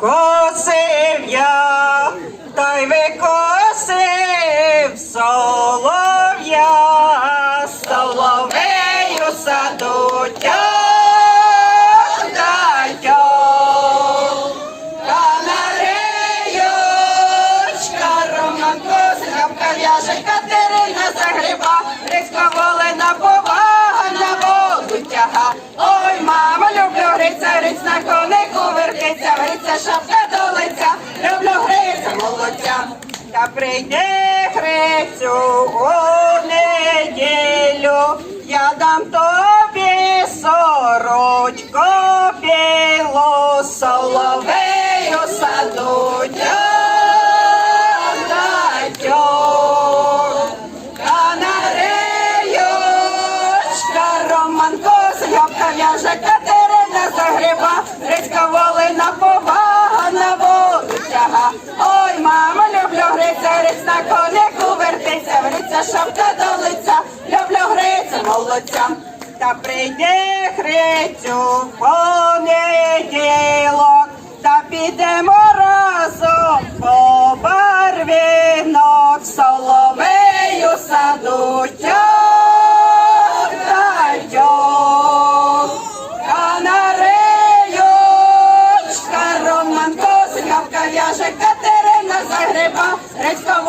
Косив я, та й викосив солов'я, соловею саду гриця шапка до лиця, люблю гриця молодця. Та прийде грицю у неділю, я дам тобі сорочку білу, соловею саду дядьок. Канареючка, Романко, Зграбка в'яже, Катерина шапка до лиця, люблю гриця молодця. Та прийде Грицю понеділок, та підемо разом по барвінок, соловею саду тьох-та-тьох. Канареючка, в'яже, Катерина загриба, Грецька